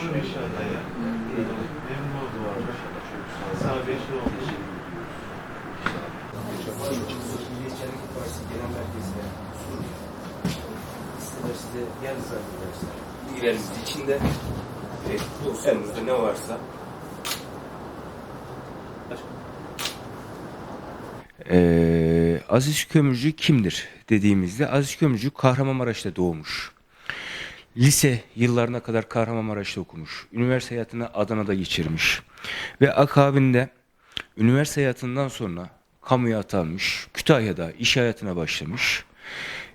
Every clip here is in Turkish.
Olur inşallah ya. Memnun oldum abi. Beşi olmuş. Milliyetçi Hareket Partisi Genel Merkezi'ne isteler size yalnız arkadaşlar. Bilgilerimiz içinde ve dosyamızda ne varsa Ee, Aziz Kömürcü kimdir dediğimizde Aziz Kömürcü Kahramanmaraş'ta doğmuş. Lise yıllarına kadar Kahramanmaraş'ta okumuş. Üniversite hayatını Adana'da geçirmiş. Ve akabinde üniversite hayatından sonra kamuya atanmış. Kütahya'da iş hayatına başlamış.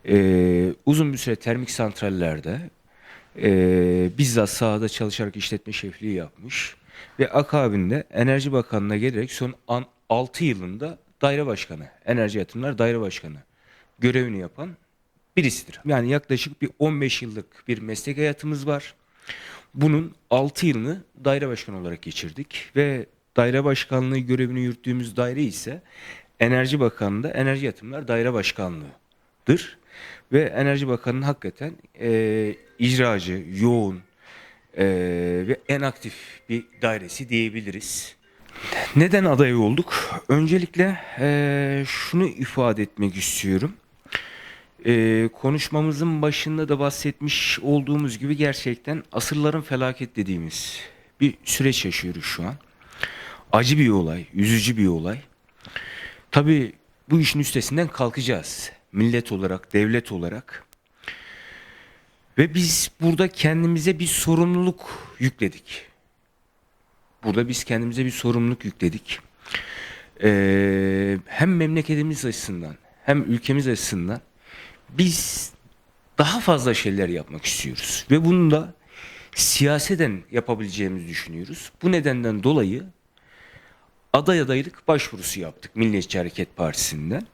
Ee, uzun bir süre termik santrallerde ee, bizzat sahada çalışarak işletme şefliği yapmış. Ve akabinde Enerji Bakanlığı'na gelerek son an 6 yılında daire başkanı, enerji yatırımlar daire başkanı görevini yapan birisidir. Yani yaklaşık bir 15 yıllık bir meslek hayatımız var. Bunun 6 yılını daire başkanı olarak geçirdik ve daire başkanlığı görevini yürüttüğümüz daire ise Enerji Bakanlığı'nda Enerji Yatırımlar Daire Başkanlığı'dır. Ve Enerji Bakanı'nın hakikaten e, icracı, yoğun e, ve en aktif bir dairesi diyebiliriz. Neden aday olduk? Öncelikle e, şunu ifade etmek istiyorum. E, konuşmamızın başında da bahsetmiş olduğumuz gibi gerçekten asırların felaket dediğimiz bir süreç yaşıyoruz şu an. Acı bir olay, üzücü bir olay. Tabii bu işin üstesinden kalkacağız. Millet olarak, devlet olarak. Ve biz burada kendimize bir sorumluluk yükledik. Burada biz kendimize bir sorumluluk yükledik. Ee, hem memleketimiz açısından hem ülkemiz açısından biz daha fazla şeyler yapmak istiyoruz. Ve bunu da siyaseten yapabileceğimizi düşünüyoruz. Bu nedenden dolayı aday adaylık başvurusu yaptık Milliyetçi Hareket Partisi'nden.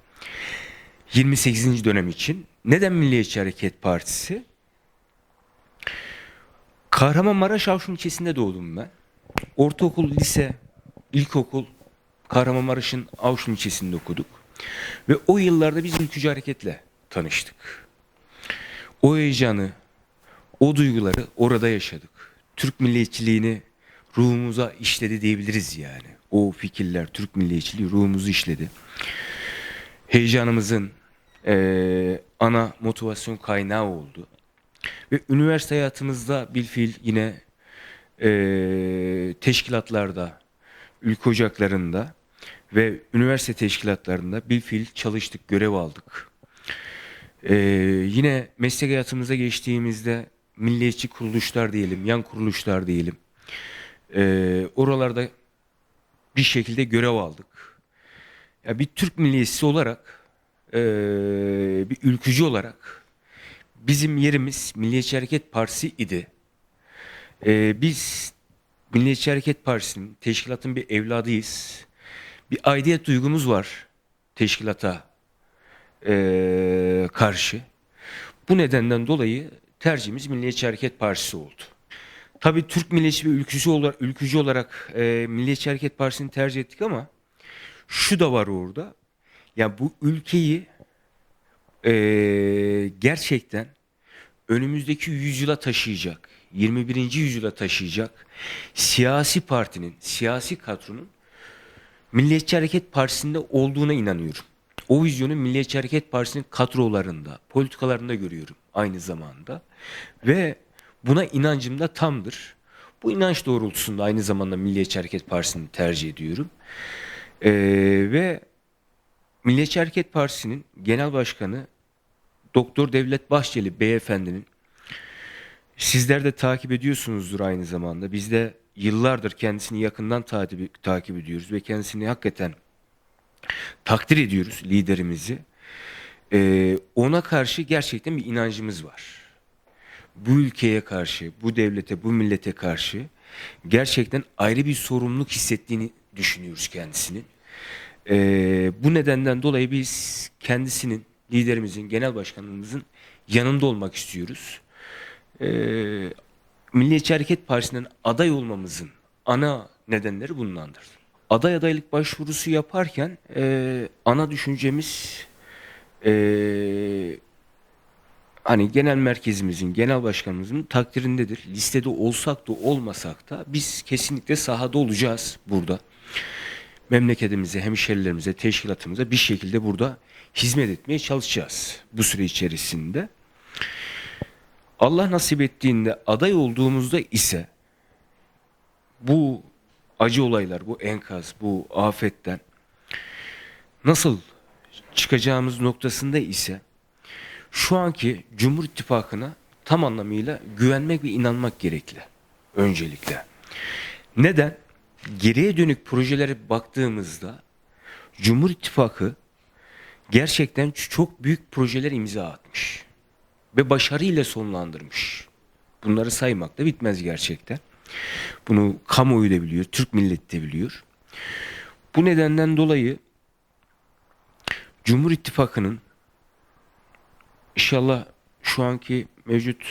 28. dönem için. Neden Milliyetçi Hareket Partisi? Kahramanmaraş Avşin ilçesinde doğdum ben. Ortaokul, lise, ilkokul Kahramanmaraş'ın Avşin ilçesinde okuduk. Ve o yıllarda biz ülkücü hareketle tanıştık. O heyecanı, o duyguları orada yaşadık. Türk milliyetçiliğini ruhumuza işledi diyebiliriz yani. O fikirler Türk milliyetçiliği ruhumuzu işledi. Heyecanımızın eee, ana motivasyon kaynağı oldu. Ve üniversite hayatımızda bilfiil yine eee, teşkilatlarda, ülke ocaklarında ve üniversite teşkilatlarında bilfiil çalıştık, görev aldık. Eee, yine meslek hayatımıza geçtiğimizde milliyetçi kuruluşlar diyelim, yan kuruluşlar diyelim. Eee, oralarda bir şekilde görev aldık. Ya bir Türk milliyetçisi olarak, eee, bir ülkücü olarak bizim yerimiz Milliyetçi Hareket Partisi idi. Eee, biz Milliyetçi Hareket Partisi'nin, teşkilatın bir evladıyız. Bir aidiyet duygumuz var teşkilata eee, karşı. Bu nedenden dolayı tercihimiz Milliyetçi Hareket Partisi oldu. Tabii Türk milliyetçi ve ülkücü olarak, ülkücü olarak eee Milliyetçi Hareket Partisi'ni tercih ettik ama şu da var orada. Ya bu ülkeyi eee, gerçekten önümüzdeki yüzyıla taşıyacak, 21. yüzyıla taşıyacak siyasi partinin, siyasi kadronun Milliyetçi Hareket Partisi'nde olduğuna inanıyorum. O vizyonu Milliyetçi Hareket Partisi'nin kadrolarında, politikalarında görüyorum aynı zamanda. Ve buna inancım da tamdır. Bu inanç doğrultusunda aynı zamanda Milliyetçi Hareket Partisi'ni tercih ediyorum. Ee, ve Milliyetçi Hareket Partisi'nin genel başkanı Doktor Devlet Bahçeli beyefendinin sizler de takip ediyorsunuzdur aynı zamanda. Biz de yıllardır kendisini yakından takip, takip ediyoruz ve kendisini hakikaten takdir ediyoruz liderimizi. Ee, ona karşı gerçekten bir inancımız var. Bu ülkeye karşı, bu devlete, bu millete karşı gerçekten ayrı bir sorumluluk hissettiğini düşünüyoruz kendisinin. Ee, bu nedenden dolayı biz kendisinin, liderimizin, genel başkanımızın yanında olmak istiyoruz. Ee, Milliyetçi Hareket Partisi'nden aday olmamızın ana nedenleri bundandır. Aday adaylık başvurusu yaparken e, ana düşüncemiz e, hani genel merkezimizin, genel başkanımızın takdirindedir. Listede olsak da olmasak da biz kesinlikle sahada olacağız burada. Memleketimize, hemşerilerimize, teşkilatımıza bir şekilde burada hizmet etmeye çalışacağız bu süre içerisinde. Allah nasip ettiğinde aday olduğumuzda ise bu acı olaylar, bu enkaz, bu afetten nasıl çıkacağımız noktasında ise şu anki Cumhur İttifakı'na tam anlamıyla güvenmek ve inanmak gerekli. Öncelikle. Neden? Geriye dönük projelere baktığımızda Cumhur İttifakı gerçekten çok büyük projeler imza atmış. Ve başarıyla sonlandırmış. Bunları saymak da bitmez gerçekten. Bunu kamuoyu da biliyor, Türk milleti de biliyor. Bu nedenden dolayı Cumhur İttifakı'nın İnşallah şu anki mevcut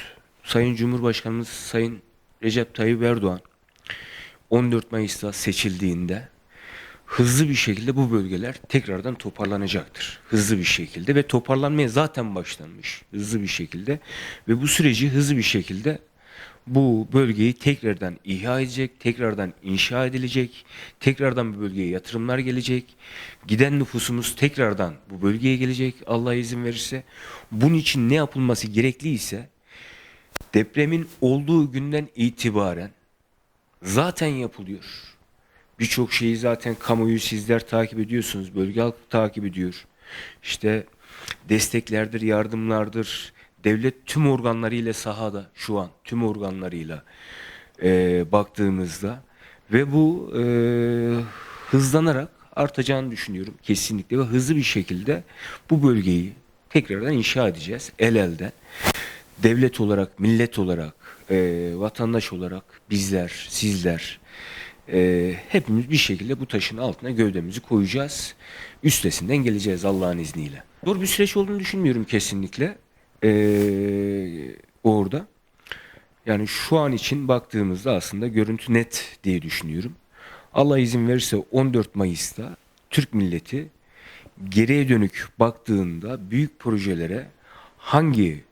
Sayın Cumhurbaşkanımız Sayın Recep Tayyip Erdoğan 14 Mayıs'ta seçildiğinde hızlı bir şekilde bu bölgeler tekrardan toparlanacaktır. Hızlı bir şekilde ve toparlanmaya zaten başlanmış hızlı bir şekilde ve bu süreci hızlı bir şekilde bu bölgeyi tekrardan ihya edecek, tekrardan inşa edilecek, tekrardan bu bölgeye yatırımlar gelecek, giden nüfusumuz tekrardan bu bölgeye gelecek Allah izin verirse. Bunun için ne yapılması gerekliyse depremin olduğu günden itibaren zaten yapılıyor. Birçok şeyi zaten kamuoyu sizler takip ediyorsunuz, bölge halkı takip ediyor. İşte desteklerdir, yardımlardır, devlet tüm organlarıyla sahada şu an tüm organlarıyla e, baktığımızda ve bu e, hızlanarak artacağını düşünüyorum kesinlikle ve hızlı bir şekilde bu bölgeyi tekrardan inşa edeceğiz el elde. Devlet olarak, millet olarak, e, vatandaş olarak bizler, sizler e, hepimiz bir şekilde bu taşın altına gövdemizi koyacağız. Üstesinden geleceğiz Allah'ın izniyle. Zor bir süreç olduğunu düşünmüyorum kesinlikle ee, orada. Yani şu an için baktığımızda aslında görüntü net diye düşünüyorum. Allah izin verirse 14 Mayıs'ta Türk milleti geriye dönük baktığında büyük projelere hangi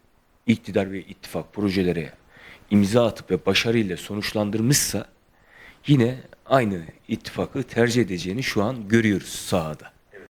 iktidar ve ittifak projelere imza atıp ve başarıyla sonuçlandırmışsa yine aynı ittifakı tercih edeceğini şu an görüyoruz sahada.